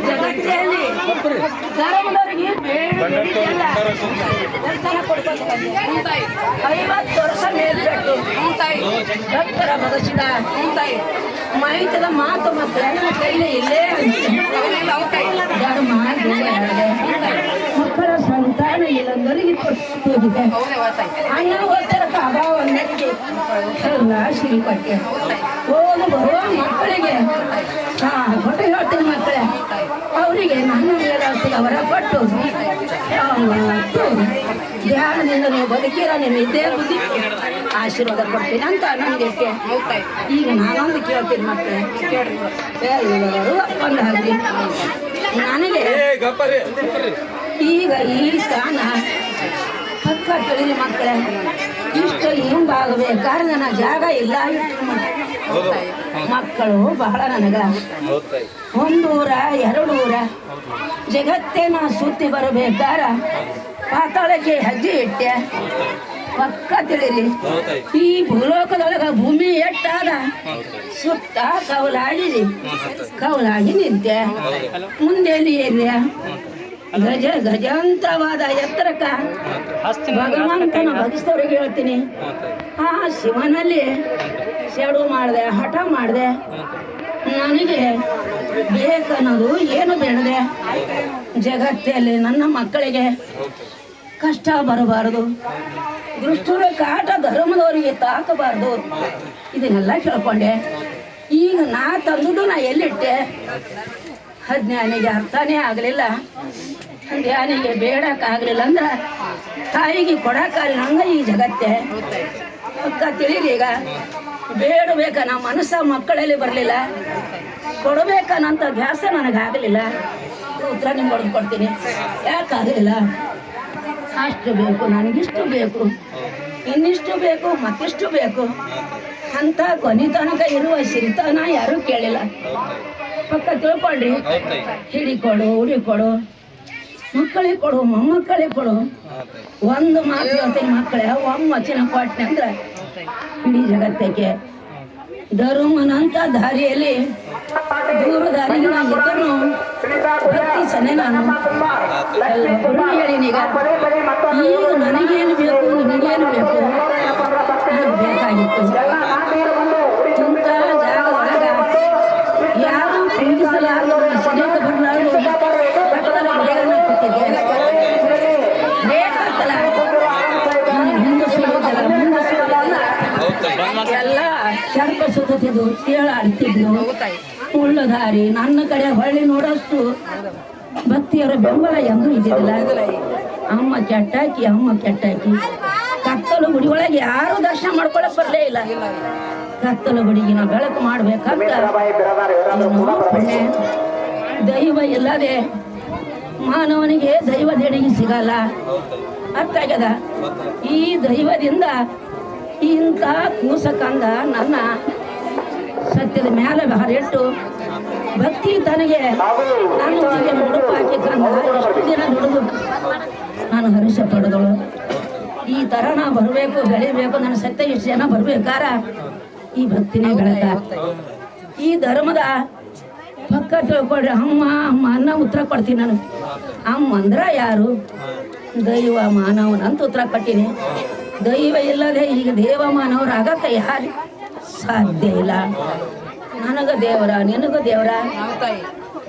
ಜಗತ್ತಿನಲ್ಲಿ ಧರ್ಮದವರಿಗೆ ಬೇಡ ದರ್ಶನ ಕೊಡ್ಬೇಕು. ಐವತ್ತು ವರ್ಷ ಮೇಲ್ಬೇಕು ಭಕ್ತರ ಕೂತಾಯಿ ಮಾಹಿತಿದ ಮಾತು ಮತ್ತೆ ನನ್ನ ಕೈಲಿ ಇಲ್ಲೇ ಬೇರೆ. ಮಕ್ಕಳ ಸಂತಾನ ಇಲ್ಲಂದರಿಗೆ ಕೊಟ್ಟಿದೆ ಅಣ್ಣ ಹೋಗ್ತಾರ ಅಭಾವ ನೆಟ್ಟಿ ಹೋಗಿ ಬರುವ ಮಕ್ಕಳಿಗೆ ಹಾ ಕೊಟ್ಟು ಹೇಳ್ತೀನಿ ಅವರಿಗೆ ನನ್ನ ಮೇಲಾಸ್ತಿ ಅವರ ಕೊಟ್ಟು ಯಾವತ್ತೂ? ಧ್ಯಾನದಿಂದ ನೀವು ಬದುಕಿರ ನಿಮ್ಮ ಇದ್ದೇ ಬುದ್ಧಿ. ಆಶೀರ್ವಾದ ಕೊಡ್ತೀನಿ ಅಂತ ನನಗೆ ಈಗ ನಾನೊಂದು ಕೇಳ್ತೀನಿ ಮತ್ತೆ. ಒಂದು ಒಂದಾಗ್ಲಿ ನನಗೆ ಈಗ ಈ ಸ್ಥಾನ ಹಕ್ಕ ತಿಳಿದಿ ಮಕ್ಕಳೇ. ಇಷ್ಟು ಹಿಂಬಾಗಬೇಕಾದ್ರೆ ನನ್ನ ಜಾಗ ಇಲ್ಲ. ಇಟ್ಟು ಮಕ್ಕಳು ಬಹಳ ನನಗ ಒಂದೂರ ಎರಡು ಊರ ಜಗತ್ತೇ ನಾ ಸುತ್ತಿ ಬರಬೇಕಾರ? ಪಾತಾಳಕ್ಕೆ ಹಜ್ಜಿ ಇಟ್ಟೆ. ಪಕ್ಕ ತಿಳಿರಿ ಈ ಭೂಲೋಕದೊಳಗ ಭೂಮಿ ಎಟ್ಟಾದ ಸುತ್ತ ಕವಲಾಡಿರಿ ಕೌಲಾಗಿ ನಿಂತೆ. ಮುಂದೆ ಏರಿಯ ಗಜ ಗಜಾಂತರವಾದ ಎತ್ತರಕ್ಕ ಭಗವಂತನ ಭಜಿಸ್ತವ್ರಿಗೆ ಹೇಳ್ತೀನಿ. ಆ ಶಿವನಲ್ಲಿ ಸೆಡು ಮಾಡಿದೆ ಹಠ ಮಾಡಿದೆ. ನನಗೆ ಬೇಕನ್ನೋದು ಏನು ಬೇಡದೆ? ಜಗತ್ತಲ್ಲಿ ನನ್ನ ಮಕ್ಕಳಿಗೆ ಕಷ್ಟ ಬರಬಾರದು. ದುಷ್ಟರ ಕಾಟ ಧರ್ಮದವರಿಗೆ ತಾಕಬಾರದು. ಇದನ್ನೆಲ್ಲ ಕೇಳ್ಕೊಂಡೆ. ಈಗ ನಾ ತಂದುದು ನಾ ಎಲ್ಲಿಟ್ಟೆ? ಅಜ್ಞಾನಿಗೆ ಅರ್ಥನೇ ಆಗಲಿಲ್ಲ. ಧ್ಯಾನಿಗೆ ಬೇಡಕ್ಕಾಗಲಿಲ್ಲ ಅಂದ್ರೆ ತಾಯಿಗೆ ಕೊಡಕ್ಕಾಗಲಿಲ್ಲ ಹಂಗ ಈ ಜಗತ್ತೆ. ಅಕ್ಕ ತಿಳಿರಿ ಈಗ, ಬೇಡಬೇಕ ನಮ್ಮ ಮನಸ್ಸ ಮಕ್ಕಳಲ್ಲಿ ಬರಲಿಲ್ಲ. ಕೊಡಬೇಕನ್ನಂಥ ಧ್ಯಾಸ ನನಗಾಗಲಿಲ್ಲ. ಉತ್ತರ ನಿಮ್ಗೆ ಹೊಡೆದು ಕೊಡ್ತೀನಿ. ಯಾಕಾಗಲಿಲ್ಲ ಅಷ್ಟು ಬೇಕು, ನನಗಿಷ್ಟು ಬೇಕು. ಇನ್ನಿಷ್ಟು ಬೇಕು, ಮತ್ತಿಷ್ಟು ಬೇಕು. ಅಂತ ಕೊನೆ ತನಕ ಇರುವ ಸಿರಿತನ ಯಾರೂ ಕೇಳಿಲ್ಲ. ಪಕ್ಕ ತಿಳ್ಕೊಳ್ರಿ. ಹಿಡಿಕೊಡು, ಉಡಿಕೊಡು. ಮಕ್ಕಳಿಗೆ ಕೊಡು ಮೊಮ್ಮಕ್ಕಳಿಗೆ ಕೊಡು. ಒಂದು ಮಾತು ಹೇಳ್ತೀನಿ ಮಕ್ಕಳೇ ಒಮ್ಮಚ್ಚಿನ ಕೊಟ್ಟೆ ಅಂದ್ರೆ ಇಡೀ ಜಗತ್ತಕ್ಕೆ ಧರ್ಮನಂತ ದಾರಿಯಲ್ಲಿ ದೂರ ದಾರಿಗೆ ನಾನು ಇದ್ದರೂ ಭಕ್ತಿ ಸನೆ ನಾನು. ಎಲ್ಲರೂ ಹೇಳಿನೀಗ ಈಗ. ನನಗೇನು ಬೇಕು ನಿನಗೇನು ಬೇಕು ನನಗೆ ಬೇಕಾಗಿತ್ತು ಇಂಥ ಜಾಗದೊಳಗ ಯಾರು ಪ್ರೀತಿಸಲಾರದು ಸನೇಕ ಬರಲಾರದು ಭಕ್ತರ ಗುಡಿಗಳನ್ನ ಕೊಟ್ಟಿದ್ದೆ ಬೇಕಂತಲ್ಲ ನನಗೆ ಹಿಂದೆ ಸಿಗೋದಲ್ಲ ಮುಂದೆ ಸಿಗೋದಲ್ಲ ಎಲ್ಲ ಶರ್ಪ ಸುತ್ತಿದ್ದು ತೇಳಾಡ್ತಿದ್ರು ಮುಳ್ಳುದಾರಿ ನನ್ನ ಕಡೆ ಹೊಳ್ಳಿ ನೋಡೋಷ್ಟು ಭಕ್ತಿಯರ ಬೆಂಬಲ ಎಂದು ಇದ್ದಿದ್ದಿಲ್ಲ. ಅಮ್ಮ ಕೆಟ್ಟಾಕಿ ಅಮ್ಮ ಕೆಟ್ಟಾಕಿ. ಕತ್ತಲು ಗುಡಿ ಒಳಗೆ ಯಾರು ದರ್ಶನ ಮಾಡ್ಕೊಳಕ್ ಬರಲೇ ಇಲ್ಲ. ಕತ್ತಲು ಗುಡಿಗೆ ಬೆಳಕು ಮಾಡ್ಬೇಕಂತ. ದೈವ ಇಲ್ಲದೆ ಮಾನವನಿಗೆ ದೈವ ದೇಣಿಗೆ ಸಿಗಲ್ಲ. ಅರ್ಥ ಆಗ್ಯದ ಈ ದೈವದಿಂದ ಇಂಥ ಕೂಸಕಂದ ನನ್ನ ಸತ್ಯದ ಮೇಲೆ ಭಾರಿಟ್ಟು ಭಕ್ತಿ ತನಗೆ ನಾನು ಹೀಗೆ ಮುಡುಪು ಹಾಕಿ ಕಂದ ಎಷ್ಟು ದಿನ ದುಡಿದು ನಾನು ಹರ್ಷ ಪಡೆದಳು. ಈ ಥರ ನಾ ಬರಬೇಕು ಬೆಳಿಬೇಕು ನನ್ನ ಸತ್ಯ ಇಷ್ಟು ಜನ ಬರ್ಬೇಕಾರ? ಈ ಭಕ್ತಿನೇ ಬೆಳಕ. ಈ ಧರ್ಮದ ಪಕ್ಕ ತಿಳ್ಕೊಳ್ರಿ. ಅಮ್ಮ ಅಮ್ಮ ಅನ್ನ ಉತ್ತರ ಕೊಡ್ತೀನಿ ನಾನು. ಅಮ್ಮ ಅಂದ್ರ ಯಾರು? ದೈವ ಮಾನವನ ಅಂತ ಉತ್ತರ ಕೊಟ್ಟಿನಿ. ದೈವ ಇಲ್ಲದೆ ಈಗ ದೇವ ಮಾನವರು ಕೈ ಯಾರು ಸಾಧ್ಯ ಇಲ್ಲ. ನನಗ ದೇವರ, ನಿನಗ ದೇವರ?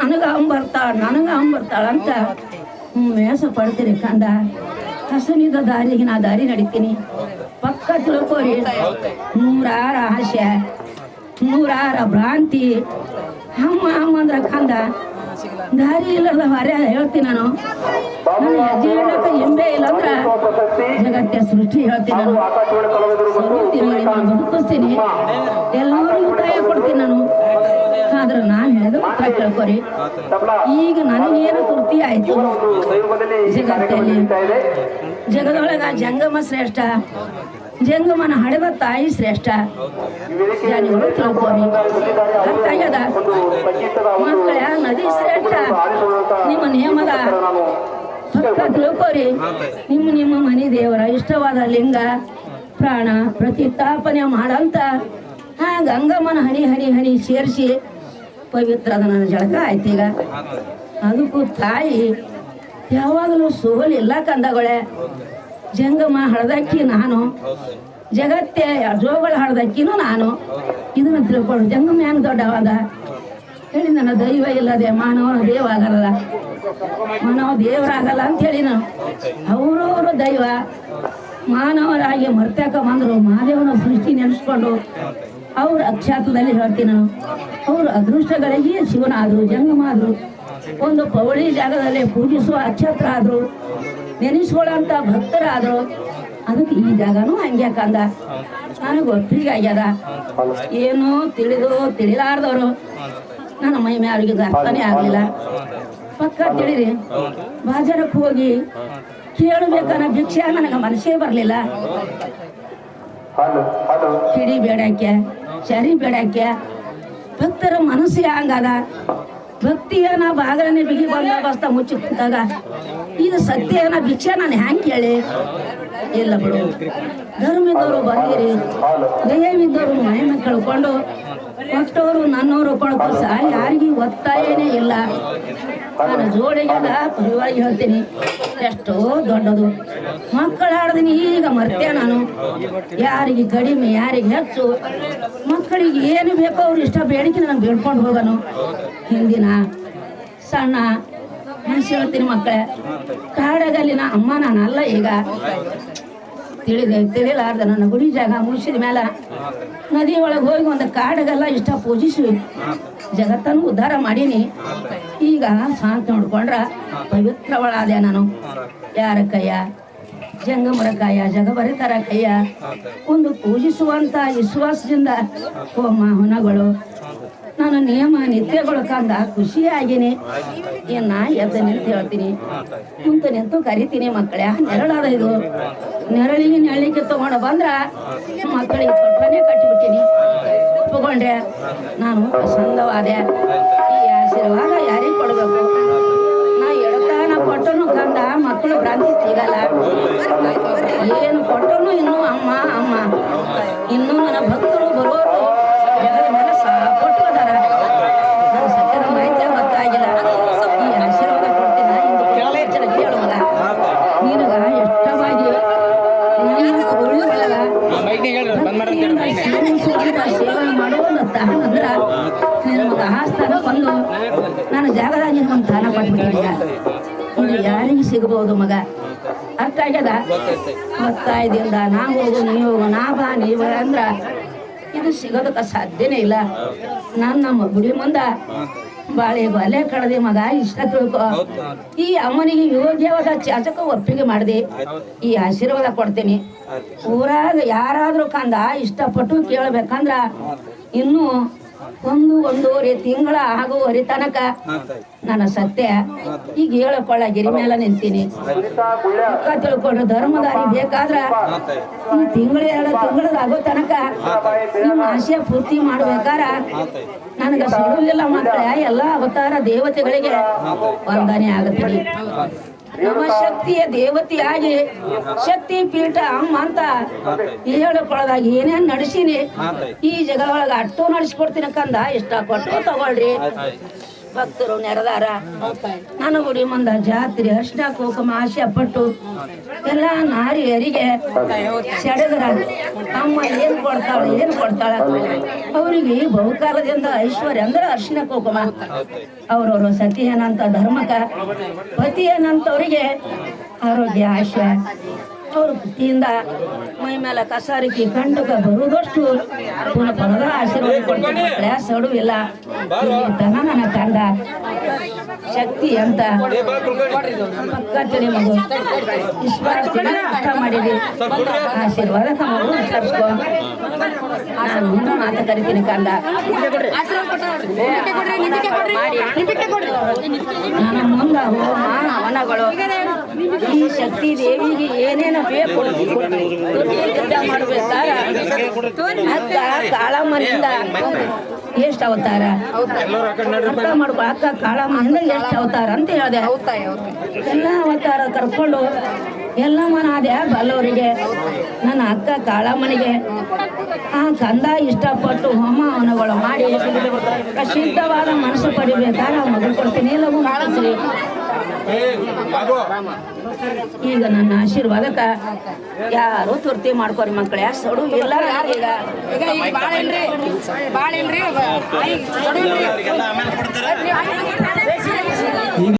ನನಗ ಅಮ್ಮ ಬರ್ತಾಳ ನನಗ ಅಮ್ಮ ಬರ್ತಾಳ ಅಂತ ಮೇಸ ಪಡ್ತೀರಿ ಕಂಡ. ಹಸನಿದ ದಾರಿಗೆ ನಾ ದಾರಿ ನಡಿತೀನಿ. ಪಕ್ಕ ತಿಳ್ಕೋರಿ. ನೂರಾರ ಆಶೆ ನೂರಾರ ಭ್ರಾಂತಿ. ಅಮ್ಮ ಅಮ್ಮ ಅಂದ್ರ ಕಂದ ದಾರಿ ಇಲ್ಲದ ಹೊರೆ ಹೇಳ್ತೀನಿ ನಾನು. ನನ್ನ ಹೆಜ್ಜೆ ಇಡಕ ಎಂಬೆ ಇಲ್ಲ ಅಂದ್ರ ಜಗತ್ತೆ ಸೃಷ್ಟಿ ಹೇಳ್ತೀನಿ ನಾನು. ಸ್ವರೂಪಿನಿ ನಾನು ಬದುಕಿಸ್ತೀನಿ ಎಲ್ಲರಿಗೂ ಕೊಡ್ತೀನಿ ನಾನು. ಆದ್ರೆ ನಾನು ಹೇಳಿದ ಉತ್ತರ ಕೇಳ್ಕೊರಿ ಈಗ ನನಗೇನು ತೃಪ್ತಿ ಆಯ್ತು? ಜಗತ್ತಲ್ಲಿ ಜಗದೊಳಗ ಜಂಗಮ ಶ್ರೇಷ್ಠ. ಜಂಗಮನ ಹಡೆದ ತಾಯಿ ಶ್ರೇಷ್ಠ. ಜ್ಞಾನಿಗಳು ತಿಳ್ಕೊರಿ ಮಕ್ಕಳ ನದಿ ಶ್ರೇಷ್ಠ. ನಿಮ್ಮ ನಿಯಮದ ಪಕ್ಕ ತಿಳ್ಕೋರಿ ನಿಮ್ಮ ನಿಮ್ಮ ಮನೆ ದೇವರ ಇಷ್ಟವಾದ ಲಿಂಗ ಪ್ರಾಣ ಪ್ರತಿಷ್ಠಾಪನೆ ಮಾಡಂತ. ಹಾ ಗಂಗಮ್ಮನ ಹನಿ ಹನಿ ಹನಿ ಸೇರಿಸಿ ಪವಿತ್ರ ನನ್ನ ಜಳಕ ಆಯ್ತು ಈಗ. ಅದಕ್ಕೂ ತಾಯಿ ಯಾವಾಗಲೂ ಸೋಲಿಲ್ಲ ಕಂದಗೊಳೆ. ಜಂಗಮ ಹಳದಕ್ಕಿ ನಾನು. ಜಗತ್ತೇ ಜೋಗಳ ಹಳದಕ್ಕಿನೂ ನಾನು. ಇದನ್ನ ತಿಳ್ಕೊಂಡು ಜಂಗಮ ಹೆಂಗ್ ದೊಡ್ಡವಾದ? ಹೇಳಿ ನನ್ನ ದೈವ ಇಲ್ಲದೆ ಮಾನವನ ದೇವ ಆಗಲ್ಲ ಮಾನವ ದೇವರಾಗಲ್ಲ ಅಂತ ಹೇಳಿ ನಾನು. ಅವರವರು ದೈವ, ಮಾನವರಾಗಿ ಮರ್ತಕ ಬಂದರು, ಮಹಾದೇವನ ಸೃಷ್ಟಿ ನೆನೆಸ್ಕೊಂಡು ಅವ್ರ ಅಕ್ಷಾತದಲ್ಲಿ ಹೇಳ್ತೀನಿ ನಾನು. ಅವ್ರ ಅದೃಷ್ಟಗಳಿಗೆ ಶಿವನಾದ್ರು ಜಂಗಮ ಆದ್ರು ಒಂದು ಪೌಳಿ ಜಾಗದಲ್ಲಿ ಪೂಜಿಸುವ ಅಕ್ಷತ್ರ ಆದ್ರು ನೆನೆಸ್ಕೊಳ್ಳೋಂಥ ಭಕ್ತರಾದ್ರು, ಅದಕ್ಕೆ ಈ ಜಾಗನೂ ಹಂಗೆ ಕಂದ. ನನಗೆ ಒಪ್ಪಿಗೆ ಆಗ್ಯದ. ಏನು ತಿಳಿದು ತಿಳಿಲಾರ್ದವರು. ನನ್ನ ಮೈ ಮ್ಯಾಲಿಗೆ ಅರ್ಥನೇ ಆಗಲಿಲ್ಲ. ಪಕ್ಕ ತಿಳಿರಿ. ಬಾಜಾರಕ್ಕೆ ಹೋಗಿ ಕೇಳಬೇಕನ್ನ ಭಿಕ್ಷೆ ನನಗೆ ಮನಸ್ಸೇ ಬರಲಿಲ್ಲ. ಕಿಡಿ ಬೇಡಕ್ಕೆ, ಚರಿ ಬೇಡಕ್ಕೆ ಭಕ್ತರ ಮನಸ್ಸಿಗೆ ಹಂಗದ. ಭಕ್ತಿಯನ ಬಾಗಲನೆ ಬಿಗಿ ಬಂದೋಬಸ್ತ ಮುಚ್ಚಿ ಕುಂತಾಗ ಇದು ಸತ್ಯನ ಭಿಕ್ಷೆ ನಾನು ಹ್ಯಾಂಗ್ ಕೇಳಿ? ಇಲ್ಲ ಬಿಡು. ಧರ್ಮದವರು ಬಂದಿರಿ. ದಯವಿದ್ದವರು ಮಹಿಮೆ ಕಳ್ಕೊಂಡು ಕೊಟ್ಟವರು ನನ್ನವರು ಕೊಡಕು ಸಹ ಯಾರಿಗೂ ಒತ್ತಾಯನೇ ಇಲ್ಲ. ನಾನು ಜೋಡಿಗೆಲ್ಲ ಪರಿವಾಗಿ ಹೇಳ್ತೀನಿ. ಎಷ್ಟೋ ದೊಡ್ಡದು. ಮಕ್ಕಳು ಆಡ್ದೀನಿ ಈಗ ಮರ್ತೇ ನಾನು. ಯಾರಿಗೆ ಕಡಿಮೆ, ಯಾರಿಗೆ ಹೆಚ್ಚು. ಮಕ್ಕಳಿಗೆ ಏನು ಬೇಕೋ ಅವ್ರು ಇಷ್ಟ ಬೇಡಿಕೆ ನಾನು ಬೇಡ್ಕೊಂಡು ಹೋಗನು. ಹಿಂದಿನ ಸಣ್ಣ ಮನುಷ್ಯ ಹೇಳ್ತೀನಿ ಮಕ್ಕಳೇ. ಕಾಡಗಲ್ಲಿನ ಅಮ್ಮ ನಾನಲ್ಲ ಈಗ. ತಿಳಿದೆ ತಿಳಿಲಾರ್ದ ನನ್ನ ಗುಡಿ ಜಾಗ ಮುಗಿಸಿದ ಮೇಲೆ ನದಿ ಒಳಗೆ ಹೋಗಿ ಒಂದು ಕಾಡಗೆಲ್ಲ ಇಷ್ಟ ಪೂಜಿಸಿ ಜಗತ್ತನ್ನು ಉದ್ಧಾರ ಮಾಡೀನಿ. ಈಗ ಶಾಂತಿ ನೋಡ್ಕೊಂಡ್ರ ಪವಿತ್ರವಳಾದೆ ನಾನು. ಯಾರ ಕೈಯ ಜಂಗಮರ ಕಾಯ ಒಂದು ಪೂಜಿಸುವಂತ ವಿಶ್ವಾಸದಿಂದ ಹೋಮ ಹೊನಗಳು ನಾನು ನಿಯಮ ನಿತ್ಯಗಳು ಕಂದ ಖುಷಿಯಾಗಿನಿ. ನಾ ಎದ್ದ ನಿಂತು ಹೇಳ್ತೀನಿ. ನಿಂತು ನಿಂತು ಕರಿತೀನಿ ಮಕ್ಕಳೇ, ನೆರಳಾದ ಇದು. ನೆರಳಿಗೆ ನೆರಳಿಗೆ ತಗೊಂಡು ಬಂದ್ರ ಮಕ್ಕಳಿಗೆ ತೊಟ್ಟನೆ ಕಟ್ಟಿಬಿಟ್ಟಿನಿ ಒಪ್ಪಿಕೊಂಡೆ ನಾನು ಪ್ರಸನ್ನವಾದೆ. ಈ ಆಶೀರ್ವಾದ ಯಾರಿಗೆ ಕೊಡಬೇಕು? ಕೊಟ್ಟನು ಕಂದ ಮಕ್ಕಳು ಭ್ರಾಂತಿ ಸಿಗಲ್ಲ. ಏನು ಕೊಟ್ಟನು ಇನ್ನು ಅಮ್ಮ ಅಮ್ಮ. ಇನ್ನು ನನ್ನ ಭಕ್ತರು ಬರೋರು ಜಗದ ಮೇಲೆ ಗೊತ್ತಾಗಿಲ್ಲ ಈ ಆಶೀರ್ವಾದ ಕೊಡ್ತೀನ ಇಂದು ಕೇಳಚ್ಚರ ಕೇಳು ಮಗ ನಿನಗ ಎಷ್ಟವಾಗಿ ನನ್ನ ಉಳಿದೊಳಗ ಸೇವೆ ಮಾಡುವಂತ ತಾನ ಅಂದ್ರ ನಿನ್ನ ಮಗ ಆ ಸ್ಥಾನ ಬಂದು, ನಾನು ಜಾಗದಾಗ ನಿನ್ಗೊಂದು ಸ್ಥಾನ ಕೊಟ್ಬಿಟ್ಟಿಲ್ಲ ಇದು ಯಾರಿಗೆ ಸಿಗಬಹುದು ಮಗ? ಅರ್ಥ ಆಗ್ಯದ? ಒತ್ತಾಯದಿಂದ ನಾ ಹೋಗು, ನೀ ಹೋಗು, ನಾ ಬಾ, ನೀ ಅಂದ್ರ ಇದು ಸಿಗೋದಕ್ಕೆ ಸಾಧ್ಯನೇ ಇಲ್ಲ. ನಾನು ನಮ್ಮ ಗುಡಿ ಮುಂದ ಬಾಳೆ ಬಾಲೆ ಕಡದೆ ಮಗ, ಇಷ್ಟ ತಿಳ್ಕೊ. ಈ ಅಮ್ಮನಿಗೆ ಯೋಗ್ಯವಾದ ಚಾಚಕ ಒಪ್ಪಿಗೆ ಮಾಡಿದೆ. ಈ ಆಶೀರ್ವಾದ ಕೊಡ್ತೀನಿ. ಊರಾಗ ಯಾರಾದ್ರೂ ಕಂದ ಇಷ್ಟಪಟ್ಟು ಕೇಳಬೇಕಂದ್ರ ಇನ್ನು ಒಂದು ಒಂದೂವರೆ ತಿಂಗಳ ಆಗುವರೆ ತನಕ ನನ್ನ ಸತ್ಯ. ಈಗ ಹೇಳಕೊಳ್ಳ ಗಿರಿ ಮೇಲೆ ನಿಂತೀನಿ. ತಿಳ್ಕೊಂಡು ಧರ್ಮದಾರಿ ಬೇಕಾದ್ರ ಈ ತಿಂಗಳ ಎರಡು ತಿಂಗಳದಾಗೋ ತನಕ ನಿಮ್ಮ ಆಶಯ ಪೂರ್ತಿ ಮಾಡ್ಬೇಕಾರ ನನಗೆ ಸಿಗುವುದಿಲ್ಲ ಮಕ್ಕಳ ಎಲ್ಲ ಅವತಾರ ದೇವತೆಗಳಿಗೆ ವಂದನೆ ಆಗುತ್ತೀನಿ ನಮ್ಮ ಶಕ್ತಿಯ ದೇವತೆಯಾಗಿ ಶಕ್ತಿ ಪೀಠ ಅಮ್ಮ ಅಂತ ಹೇಳಿಕೊಳ್ಳದಾಗ ಏನೇನ್ ನಡೆಸಿನಿ ಈ ಜಗ ಒಳಗ ಅಟ್ಟು ನಡೆಸ್ಕೊಡ್ತೀನಿ ಕಂದ ಇಷ್ಟ ಕೊಟ್ಟು ತಗೊಳ್ರಿ ಭಕ್ತರು ನೆರೆದಾರ. ನನ್ನ ಗುಡಿ ಮುಂದ ಜಾತ್ರೆ ಅಷ್ಟ ಕೋಕಮ, ಆಶೆ, ಪಟ್ಟು, ಎಲ್ಲ ನಾರಿಯರಿಗೆ ಸೆಡದ್ರ. ಅಮ್ಮ ಏನ್ ಕೊಡ್ತಾಳ ಏನ್ ಕೊಡ್ತಾಳ. ಅವರಿಗೆ ಬಹುಕಾಲದಿಂದ ಐಶ್ವರ್ಯ ಅಂದ್ರೆ ಅರ್ಶಿನ, ಕುಂಕುಮ. ಅವ್ರವ್ರ ಸತಿ ಏನಂತ ಧರ್ಮಕ ಪತಿ ಏನಂತವ್ರಿಗೆ ಆರೋಗ್ಯ ಆಶೆ ಅವ್ರ ಭಕ್ತಿಯಿಂದ ಮೈ ಮೇಲೆ ಕಸಾರಿಕೆ ಕಂಡುಕ ಬರುವುದಷ್ಟು ಆಶೀರ್ವಾದ ಪ್ರಯಾಸ ಇಲ್ಲಿ ತನ ನನ್ನ ಕಂಡ ಶಕ್ತಿ ಅಂತ ಕಟ್ಟಣಿ ಮಗು ಕಷ್ಟ ಮಾಡಿದೆ ಆಶೀರ್ವಾದ ನಾನು ಮುಂದೆ ಮಾತು ಕರಿತೀನಿ ಕಂದ. ನಾನು ಮುಂದ ಈ ಶಕ್ತಿ ದೇವಿಗೆ ಏನೇನು ಬೇಕು ಯುದ್ಧ ಮಾಡ್ಬೇಕಾರ ಅಕ್ಕ ಕಾಳಮ್ಮನಿಂದ ಎಷ್ಟು ಅವತಾರ? ಅರ್ಥ ಮಾಡ್ಕೊ ಅಕ್ಕ ಕಾಳಮ್ಮನ ಎಷ್ಟು ಅವತಾರ ಅಂತ ಹೇಳಿದೆ. ಎಲ್ಲ ಅವತಾರ ಕರ್ಕೊಂಡು ಮನಾದೆ ಬಲ್ಲವರಿಗೆ, ನನ್ನ ಅಕ್ಕ ಕಾಳಮ್ಮನಿಗೆ ಆ ಕಂದ ಇಷ್ಟಪಟ್ಟು ಹೋಮ ಹವನಗಳು ಮಾಡಿ, ಪ್ರಸಿದ್ಧವಾದ ಮನಸ್ಸು ಪಡಿಬೇಕಾದ್ರೆ ಮಗಳು ಮಗು ಕೊಡ್ತೀನಿ. ಎಲ್ಲವೂ ಮಾಡಿಸ್ರಿ ಈಗ ನನ್ನ ಆಶೀರ್ವಾದಕ್ಕ ಯಾರು ತುರ್ತಿ ಮಾಡ್ಕೊರಿ ಮಕ್ಕಳೇ. ಸಡು ಇಲ್ಲ ಈಗ? ಈಗ ಈಗ ಬಾಳ ಇಲ್ರಿ ಬಾಳ ಇಲ್ರಿ